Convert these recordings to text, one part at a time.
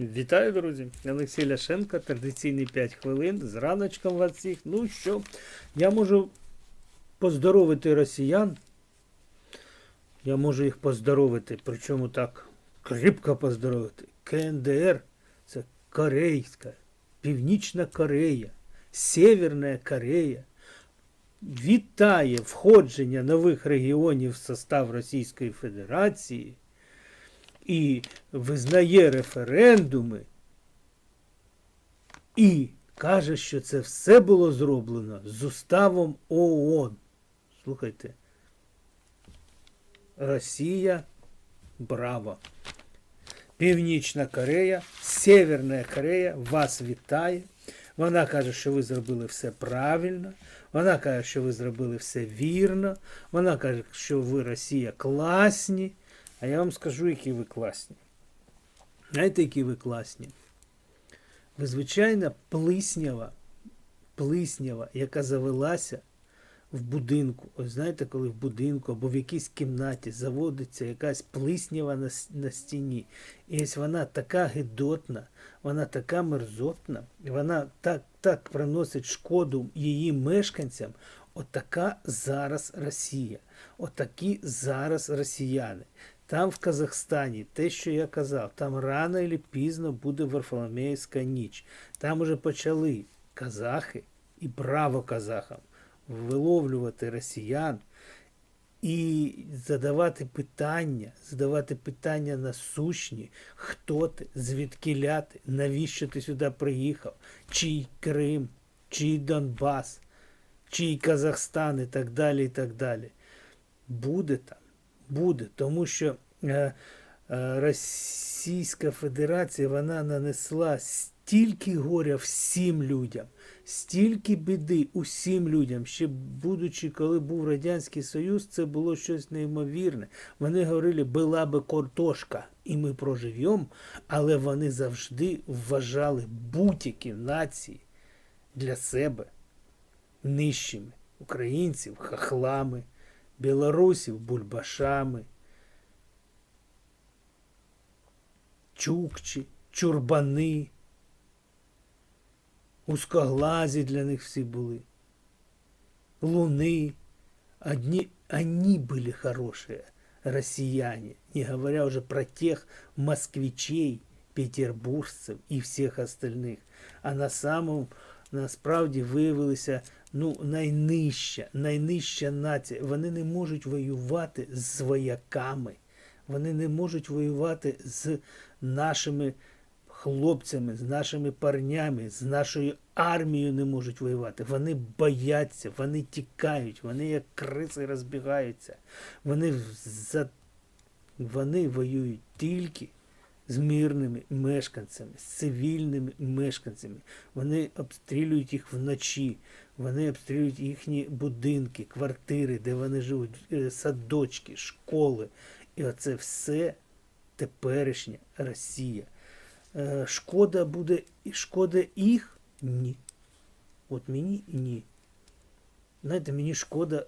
Вітаю, друзі! Олексій Ляшенко, традиційний 5 хвилин. З раночком вас всіх. Ну що, я можу поздоровити росіян. Я можу їх поздоровити, причому так кріпко поздоровити. КНДР це Корейська, Північна Корея, Северна Корея. Вітає входження нових регіонів в состав Російської Федерації і визнає референдуми, і каже, що це все було зроблено з уставом ООН. Слухайте. Росія браво. Північна Корея, Северна Корея вас вітає. Вона каже, що ви зробили все правильно. Вона каже, що ви зробили все вірно. Вона каже, що ви Росія класні. А я вам скажу, які ви класні. Знаєте, які ви класні? Ви, звичайно, плиснява, плиснява, яка завелася в будинку. Ось знаєте, коли в будинку або в якійсь кімнаті заводиться якась плиснява на, на стіні. І ось вона така гидотна, вона така мерзотна, і вона так, так приносить шкоду її мешканцям. Отака зараз Росія. Отакі зараз росіяни. Там в Казахстані, те, що я казав, там рано чи пізно буде Варфоломеївська ніч. Там уже почали казахи і право казахам виловлювати росіян і задавати питання, задавати питання насущні, хто ти, звідки ляти, навіщо ти сюди приїхав, чий Крим, чий Донбас, чий Казахстан і так далі. і так далі. Буде там, буде, тому що е, е, Російська Федерація вона нанесла стільки горя всім людям, стільки біди усім людям. Ще будучи, коли був Радянський Союз, це було щось неймовірне. Вони говорили, була би картошка, і ми проживемо, але вони завжди вважали будь-які нації для себе нижчими. Українців хахлами, білорусів бульбашами, чукчі, чурбани, узкоглазі для них всі були, луни. Одни, они были хорошие, россияне, не говоря уже про тех москвичей, петербуржців і всіх остальних. А на самому насправді виявилися ну, найнижча, найнижча нація. Вони не можуть воювати з вояками. Вони не можуть воювати з нашими хлопцями, з нашими парнями, з нашою армією не можуть воювати. Вони бояться, вони тікають, вони як криси розбігаються. Вони, за... вони воюють тільки з мирними мешканцями, з цивільними мешканцями. Вони обстрілюють їх вночі, вони обстрілюють їхні будинки, квартири, де вони живуть, е, садочки, школи. І оце все теперішня Росія. Е, Шкода буде шкода їх? Ні. От мені ні. Знаєте, мені шкода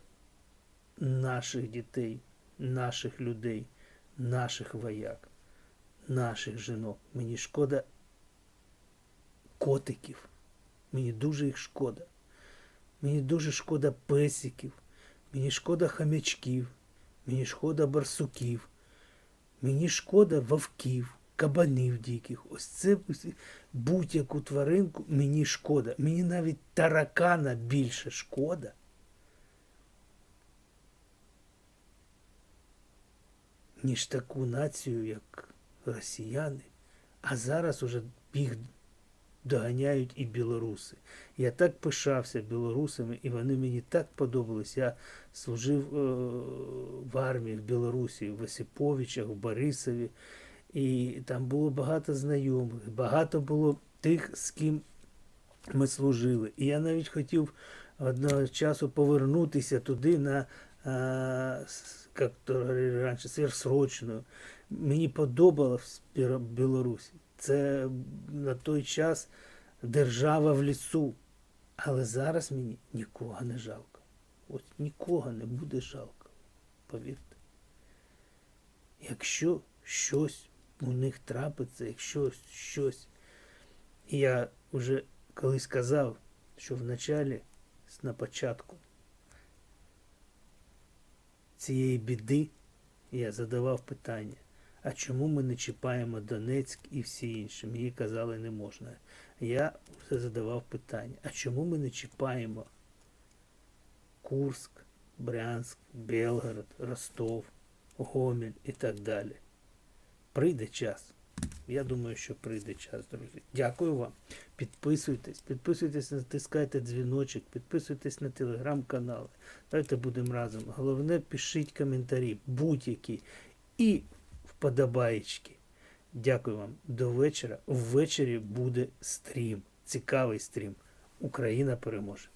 наших дітей, наших людей, наших вояк, наших жінок. Мені шкода котиків. Мені дуже їх шкода. Мені дуже шкода песиків. Мені шкода хам'ячків. Мені шкода барсуків. Мені шкода вовків, кабанів диких. Ось це будь-яку тваринку мені шкода. Мені навіть таракана більше шкода. Ніж таку націю, як росіяни. А зараз уже їх доганяють і білоруси. Я так пишався білорусами, і вони мені так подобались. Я служив е, в армії в Білорусі, в Осиповичах, в Борисові. І там було багато знайомих, багато було тих, з ким ми служили. І я навіть хотів одного часу повернутися туди на, а, як то раніше, сверхсрочну. Мені подобалось в Білорусі. Це на той час держава в лісу. Але зараз мені нікого не жалко. От нікого не буде жалко. Повірте. Якщо щось у них трапиться, якщо щось. Я вже колись казав, що в началі, на початку цієї біди я задавав питання, а чому ми не чіпаємо Донецьк і всі інші? Мені казали, не можна. Я задавав питання, а чому ми не чіпаємо Курск, Брянськ, Белгород, Ростов, Гомель і так далі. Прийде час. Я думаю, що прийде час, друзі. Дякую вам. Підписуйтесь, підписуйтесь, натискайте дзвіночок, підписуйтесь на телеграм-канали. Давайте будемо разом. Головне, пишіть коментарі, будь-які. І вподобаєчки. Дякую вам. До вечора. Ввечері буде стрім. Цікавий стрім. Україна переможе.